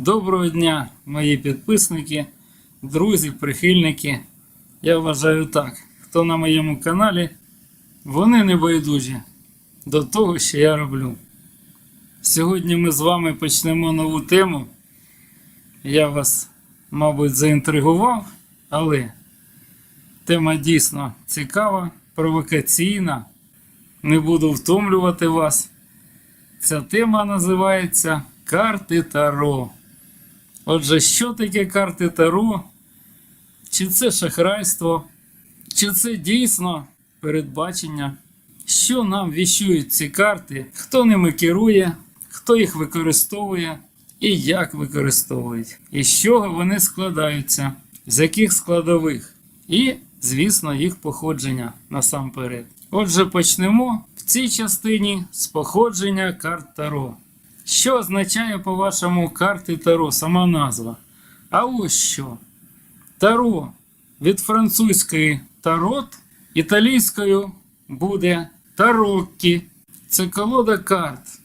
Доброго дня, мої підписники, друзі, прихильники. Я вважаю так, хто на моєму каналі, вони не байдужі до того, що я роблю. Сьогодні ми з вами почнемо нову тему. Я вас, мабуть, заінтригував, але тема дійсно цікава, провокаційна. Не буду втомлювати вас. Ця тема називається Карти Таро. Отже, що таке карти Таро? Чи це шахрайство? Чи це дійсно передбачення? Що нам віщують ці карти? Хто ними керує, хто їх використовує і як використовують? І з чого вони складаються? З яких складових? І, звісно, їх походження насамперед. Отже, почнемо в цій частині з походження карт Таро. Що означає, по-вашому, карти Таро, сама назва? А ось що. Таро від французької тарот, італійською буде тароккі. Це колода карт,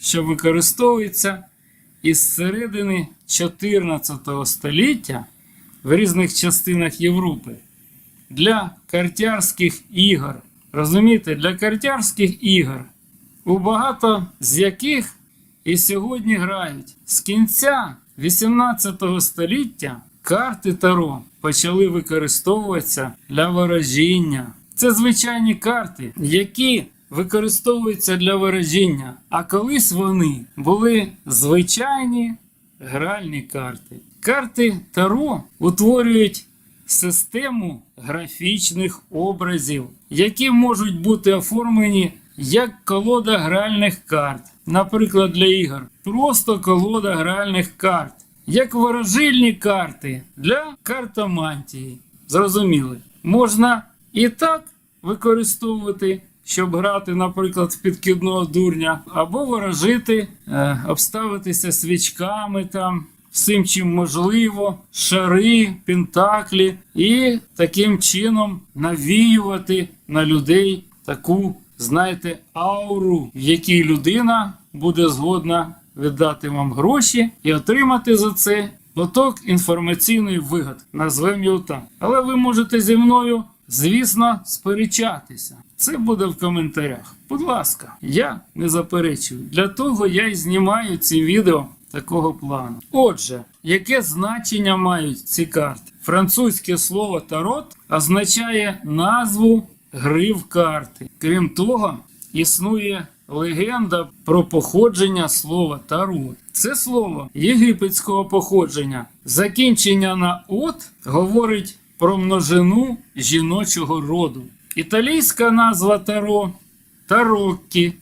що використовується із середини 14 століття в різних частинах Європи для картярських ігор. Розумієте, для картярських ігор, у багато з яких і сьогодні грають. З кінця 18 століття карти Таро почали використовуватися для ворожіння. Це звичайні карти, які використовуються для ворожіння. А колись вони були звичайні гральні карти. Карти Таро утворюють систему графічних образів, які можуть бути оформлені як колода гральних карт, наприклад, для ігор. Просто колода гральних карт, як ворожильні карти для картомантії. Зрозуміли, можна і так використовувати, щоб грати, наприклад, в підкидного дурня, або ворожити, е, обставитися свічками там. Всім чим можливо, шари, пентаклі, і таким чином навіювати на людей таку, знаєте, ауру, в якій людина буде згодна віддати вам гроші і отримати за це поток інформаційної вигод. Назвемо його так. Але ви можете зі мною, звісно, сперечатися. Це буде в коментарях. Будь ласка, я не заперечую. Для того я і знімаю ці відео такого плану. Отже, яке значення мають ці карти? Французьке слово тарот означає назву гри в карти. Крім того, існує легенда про походження слова тарот. Це слово єгипетського походження. Закінчення на от говорить про множину жіночого роду. Італійська назва таро тароккі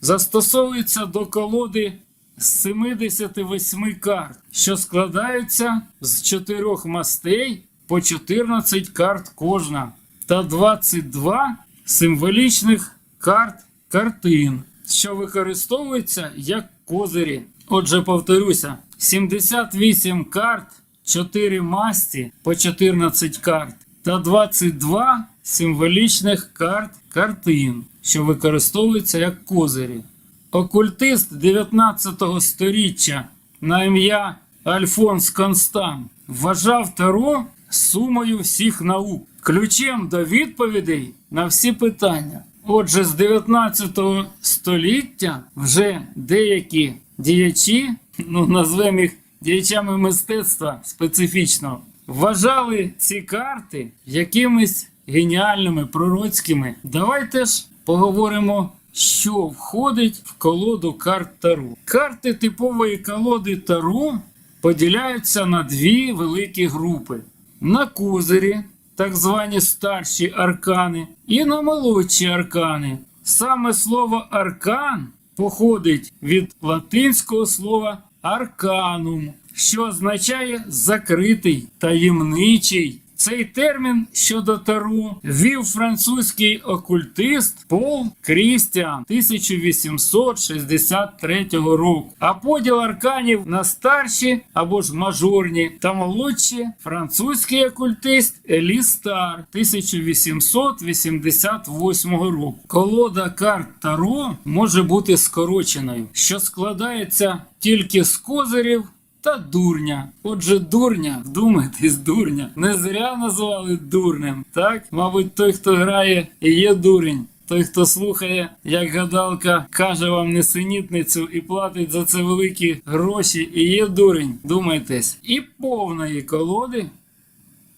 застосовується до колоди з 78 карт, що складаються з 4 мастей по 14 карт кожна, та 22 символічних карт картин, що використовуються як козирі. Отже, повторюся: 78 карт, 4 масті по 14 карт та 22 символічних карт картин, що використовуються як козирі. Окультист 19 століття на ім'я Альфонс Констан вважав Таро сумою всіх наук, ключем до відповідей на всі питання. Отже, з 19 століття вже деякі діячі, ну назвемо їх діячами мистецтва специфічного, вважали ці карти якимись геніальними пророцькими. Давайте ж поговоримо що входить в колоду карт Таро. Карти типової колоди Таро поділяються на дві великі групи: на козирі, так звані старші аркани, і на молодші аркани. Саме слово аркан походить від латинського слова арканум, що означає закритий, таємничий. Цей термін щодо Таро ввів французький окультист Пол Крістіан 1863 року. А поділ арканів на старші або ж мажорні та молодші французький окультист Елі Стар 1888 року. Колода карт Таро може бути скороченою, що складається тільки з козирів та дурня. Отже, дурня, вдумайтесь, дурня. Не зря назвали дурнем. Так, мабуть, той, хто грає, і є дурень. Той, хто слухає, як гадалка каже вам несенітницю і платить за це великі гроші, і є дурень, думайтесь. І повної колоди,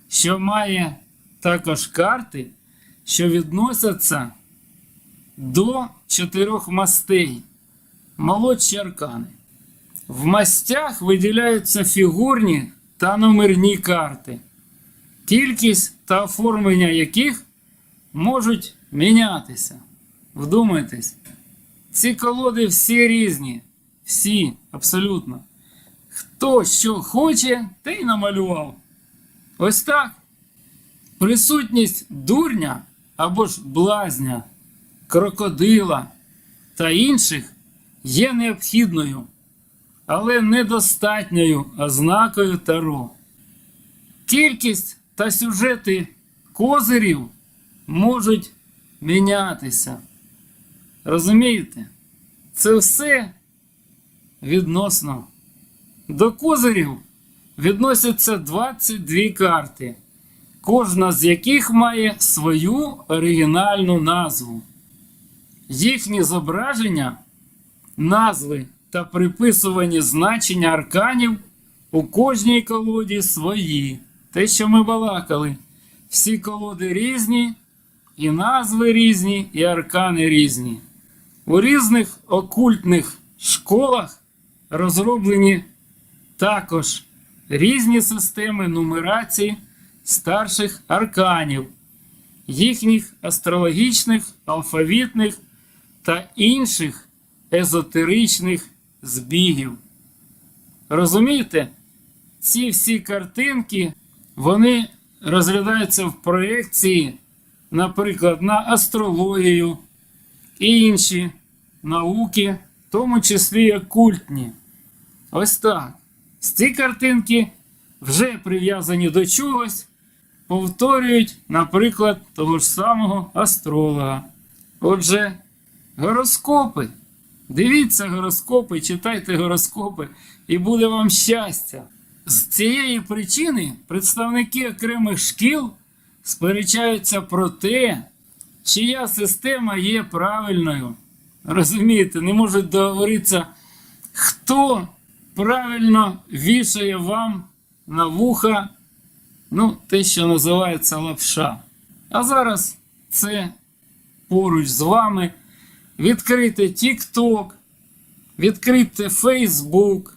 що має також карти, що відносяться до чотирьох мастей, молодші аркани. В мастях виділяються фігурні та номерні карти, кількість та оформлення яких можуть мінятися. Вдумайтесь, ці колоди всі різні, всі абсолютно. Хто що хоче, те й намалював. Ось так. Присутність дурня або ж блазня, крокодила та інших є необхідною, але недостатньою ознакою Таро. Кількість та сюжети козирів можуть мінятися. Розумієте? Це все відносно. До козирів відносяться 22 карти, кожна з яких має свою оригінальну назву. Їхні зображення, назви та приписувані значення арканів у кожній колоді свої. Те, що ми балакали. Всі колоди різні, і назви різні, і аркани різні. У різних окультних школах розроблені також різні системи нумерації старших арканів, їхніх астрологічних, алфавітних та інших езотеричних збігів. Розумієте, ці всі картинки вони розглядаються в проєкції, наприклад, на астрологію і інші науки, в тому числі і окультні. Ось так. Ці картинки вже прив'язані до чогось, повторюють, наприклад, того ж самого астролога. Отже, гороскопи. Дивіться гороскопи, читайте гороскопи, і буде вам щастя. З цієї причини представники окремих шкіл сперечаються про те, чия система є правильною. Розумієте, не можуть договоритися, хто правильно вішає вам на вуха, ну, те, що називається лапша. А зараз це поруч з вами. Відкрийте TikTok, відкрийте Facebook,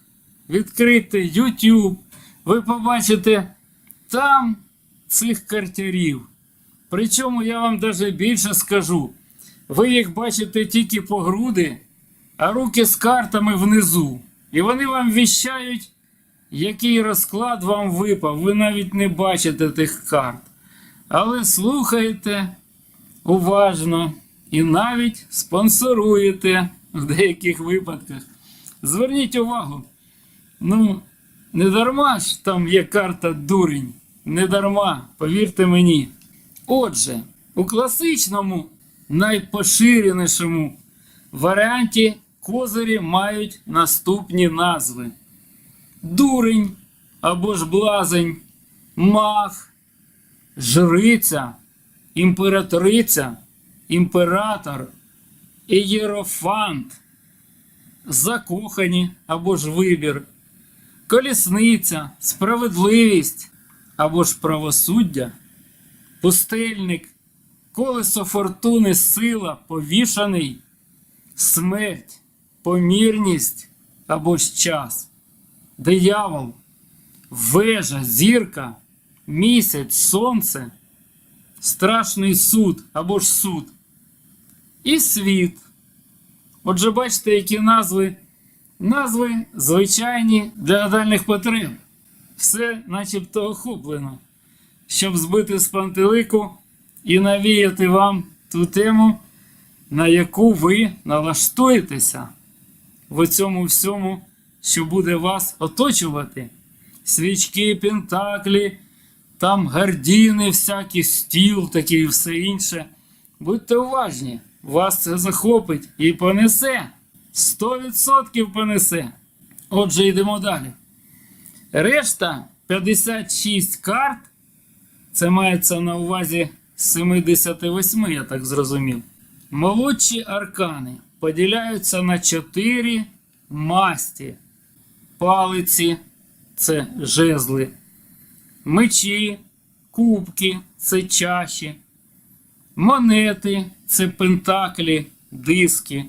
відкрийте YouTube. Ви побачите там цих картярів. Причому я вам даже більше скажу. Ви їх бачите тільки по груди, а руки з картами внизу. І вони вам віщають, який розклад вам випав. Ви навіть не бачите тих карт. Але слухайте уважно і навіть спонсоруєте в деяких випадках. Зверніть увагу. Ну, не дарма ж там є карта дурень. Не дарма, повірте мені. Отже, у класичному, найпоширенішому варіанті козирі мають наступні назви: дурень або ж блазень, мах, жриця, імператриця, імператор, ієрофант, закохані або ж вибір, колісниця, справедливість або ж правосуддя, пустельник, колесо фортуни, сила, повішаний, смерть, помірність або ж час, диявол, вежа, зірка, місяць, сонце, страшний суд або ж суд і світ. Отже, бачите, які назви. Назви звичайні для гадальних потреб. Все начебто охоплено, щоб збити з пантелику і навіяти вам ту тему, на яку ви налаштуєтеся в цьому всьому, що буде вас оточувати. Свічки, пентаклі, там гардіни, всякі стіл, такий і все інше. Будьте уважні, вас це захопить і понесе. 100% понесе. Отже, йдемо далі. Решта 56 карт. Це мається на увазі 78, я так зрозумів. Молодші аркани поділяються на 4 масті. Палиці це жезли, мечі, кубки це чаші, монети це пентаклі, диски.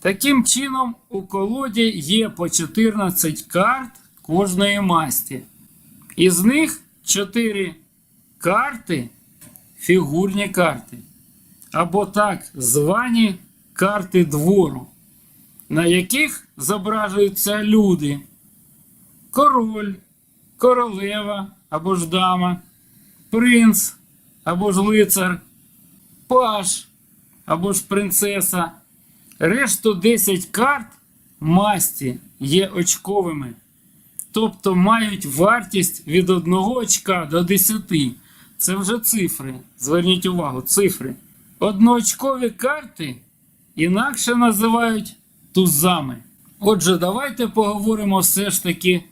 Таким чином, у колоді є по 14 карт кожної масті. Із них 4 карти фігурні карти. Або так звані карти двору, на яких зображуються люди. Король, королева або ж дама, принц або ж лицар, паж або ж принцеса. Решту 10 карт масті є очковими, тобто мають вартість від 1 очка до 10. Це вже цифри. Зверніть увагу, цифри. Одноочкові карти інакше називають тузами. Отже, давайте поговоримо все ж таки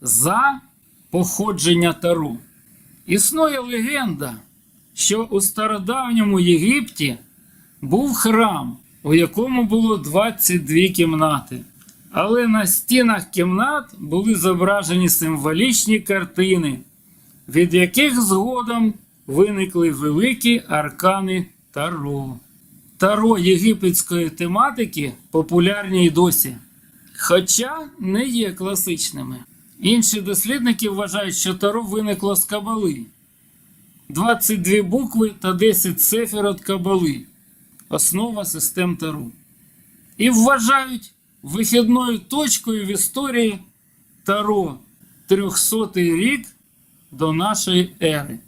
за походження Таро. Існує легенда, що у стародавньому Єгипті був храм, у якому було 22 кімнати. Але на стінах кімнат були зображені символічні картини, від яких згодом виникли великі аркани Таро. Таро єгипетської тематики популярні й досі, хоча не є класичними. Інші дослідники вважають, що Таро виникло з кабали. 22 букви та 10 цифр від кабали основа систем Таро. І вважають вихідною точкою в історії Таро 300 рік до нашої ери.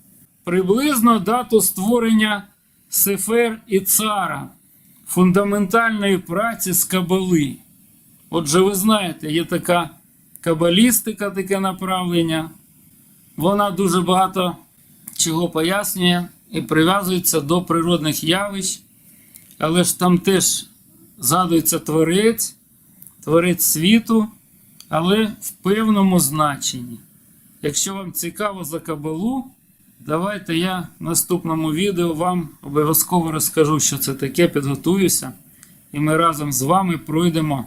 Приблизно дату створення Сефер і Цара, фундаментальної праці з Кабали. Отже, ви знаєте, є така кабалістика, таке направлення. Вона дуже багато чого пояснює і прив'язується до природних явищ. Але ж там теж згадується творець, творець світу, але в певному значенні. Якщо вам цікаво за кабалу, давайте я в наступному відео вам обов'язково розкажу, що це таке, підготуюся, і ми разом з вами пройдемо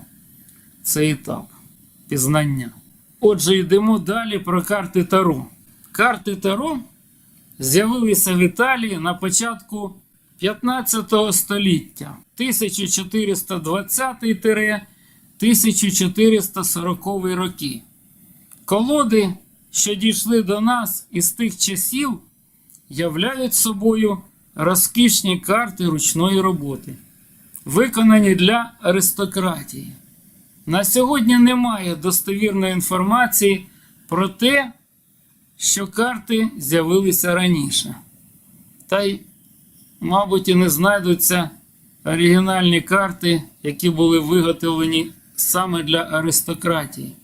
цей етап пізнання. Отже, йдемо далі про карти Таро. Карти Таро з'явилися в Італії на початку 15 століття 1420-1440 роки. Колоди, що дійшли до нас із тих часів, являють собою розкішні карти ручної роботи, виконані для аристократії. На сьогодні немає достовірної інформації про те, що карти з'явилися раніше. Та й мабуть, і не знайдуться оригінальні карти, які були виготовлені саме для аристократії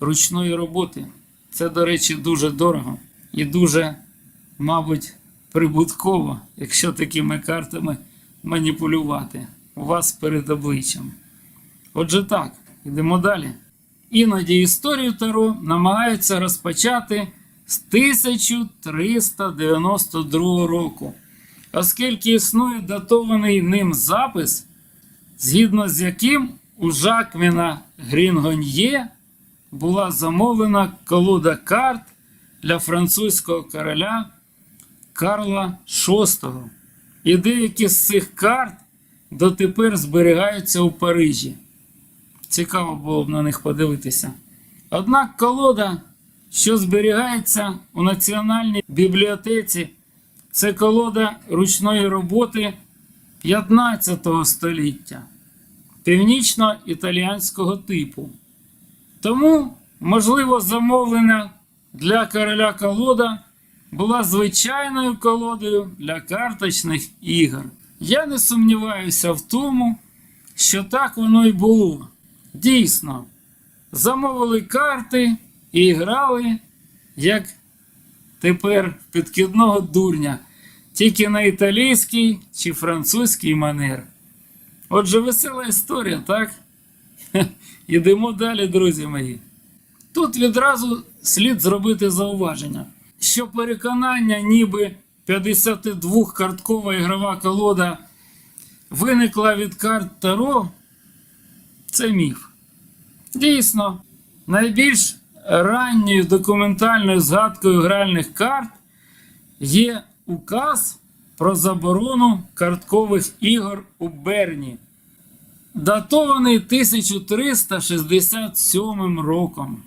ручної роботи. Це, до речі, дуже дорого і дуже, мабуть, прибутково, якщо такими картами маніпулювати у вас перед обличчям. Отже, так, йдемо далі. Іноді історію Таро намагаються розпочати з 1392 року оскільки існує датований ним запис, згідно з яким у Жакміна Грінгоньє була замовлена колода карт для французького короля Карла VI. І деякі з цих карт дотепер зберігаються у Парижі. Цікаво було б на них подивитися. Однак колода, що зберігається у Національній бібліотеці це колода ручної роботи 15 століття північно-італіянського типу. Тому, можливо, замовлена для короля колода була звичайною колодою для карточних ігор. Я не сумніваюся в тому, що так воно й було. Дійсно, замовили карти і грали як тепер підкидного дурня, тільки на італійський чи французький манер. Отже, весела історія, так? Йдемо далі, друзі мої. Тут відразу слід зробити зауваження, що переконання, ніби 52-карткова ігрова колода виникла від карт Таро, це міф. Дійсно, найбільш ранньою документальною згадкою гральних карт є указ про заборону карткових ігор у Берні, датований 1367 роком.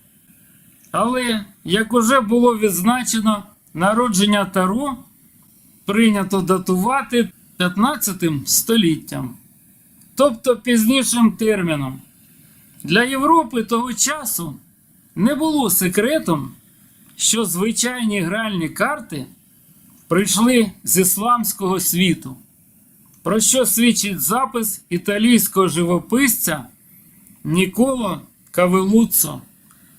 Але, як уже було відзначено, народження Таро прийнято датувати 15 століттям, тобто пізнішим терміном. Для Європи того часу не було секретом, що звичайні гральні карти прийшли з ісламського світу, про що свідчить запис італійського живописця Ніколо Кавелуццо,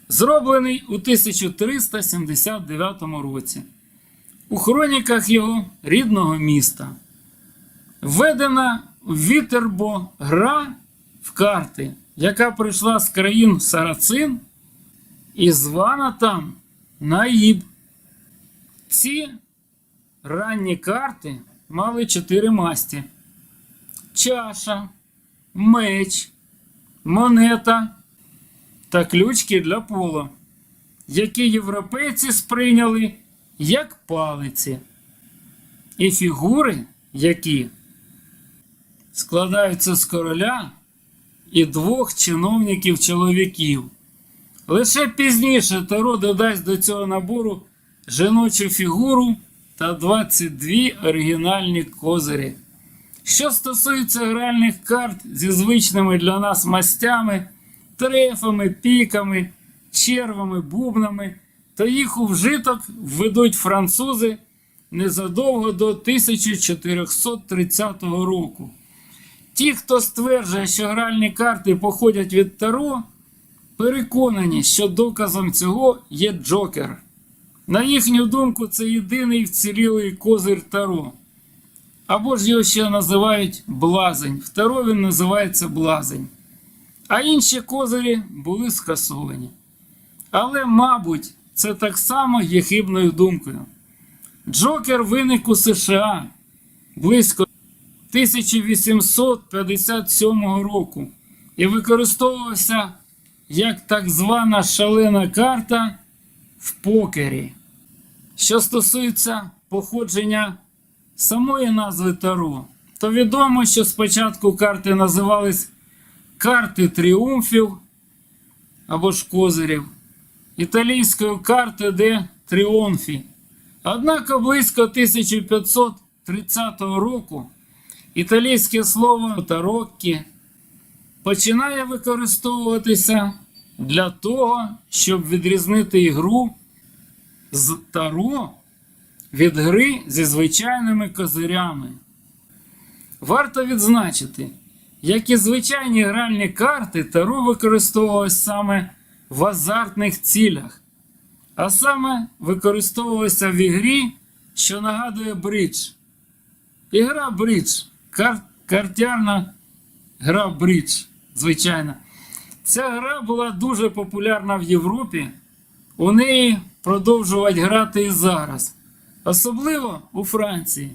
зроблений у 1379 році у хроніках його рідного міста. Введена Вітербо гра в карти, яка прийшла з країн Сарацин і звана там Наїб. Ці ранні карти мали чотири масті: чаша, меч, монета та ключки для поло, які європейці сприйняли як палиці, і фігури, які складаються з короля і двох чиновників-чоловіків. Лише пізніше Таро додасть до цього набору жіночу фігуру та 22 оригінальні козирі. Що стосується гральних карт зі звичними для нас мастями, трефами, піками, червами, бубнами, то їх у вжиток введуть французи незадовго до 1430 року. Ті, хто стверджує, що гральні карти походять від Таро, переконані, що доказом цього є Джокер. На їхню думку, це єдиний вцілілий козир Таро. Або ж його ще називають блазень. В Таро він називається блазень. А інші козирі були скасовані. Але, мабуть, це так само є хибною думкою. Джокер виник у США близько 1857 року і використовувався як так звана шалена карта в покері. Що стосується походження самої назви Таро, то відомо, що спочатку карти називались карти тріумфів або ж козирів, італійською карти де тріумфі. Однак близько 1530 року італійське слово тароккі починає використовуватися для того, щоб відрізнити ігру з таро від гри зі звичайними козирями. Варто відзначити, як і звичайні гральні карти, таро використовувалось саме в азартних цілях, а саме використовувалося в ігрі, що нагадує бридж. Ігра бридж, кар- картярна гра бридж, звичайно. Ця гра була дуже популярна в Європі. У неї продовжують грати і зараз. Особливо у Франції.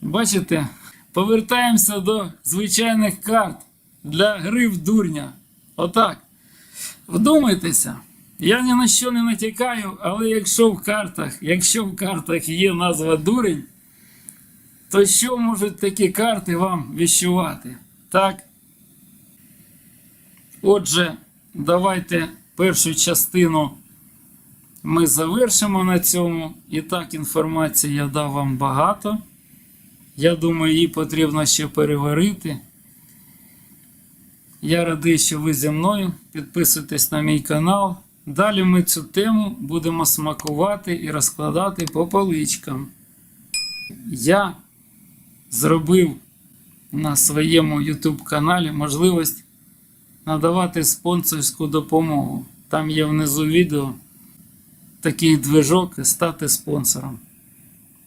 Бачите, повертаємося до звичайних карт для гри в дурня. Отак. Вдумайтеся, я ні на що не натякаю, але якщо в картах, якщо в картах є назва дурень, то що можуть такі карти вам віщувати? Так? Отже, давайте першу частину ми завершимо на цьому. І так, інформації я дав вам багато. Я думаю, її потрібно ще переварити. Я радий, що ви зі мною. Підписуйтесь на мій канал. Далі ми цю тему будемо смакувати і розкладати по поличкам. Я зробив на своєму YouTube каналі можливість надавати спонсорську допомогу. Там є внизу відео такий движок і стати спонсором.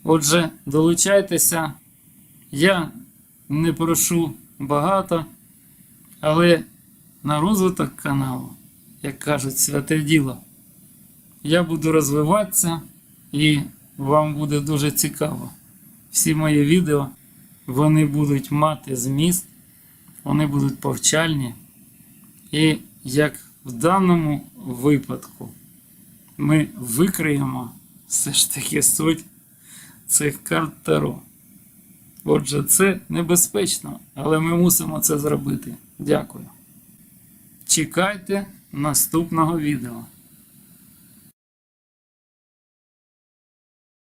Отже, долучайтеся. Я не прошу багато, але на розвиток каналу як кажуть, святе діло. Я буду розвиватися і вам буде дуже цікаво. Всі мої відео вони будуть мати зміст, вони будуть повчальні. І як в даному випадку ми викриємо все ж таки суть цих карт Таро. Отже, це небезпечно, але ми мусимо це зробити. Дякую. Чекайте наступного відео.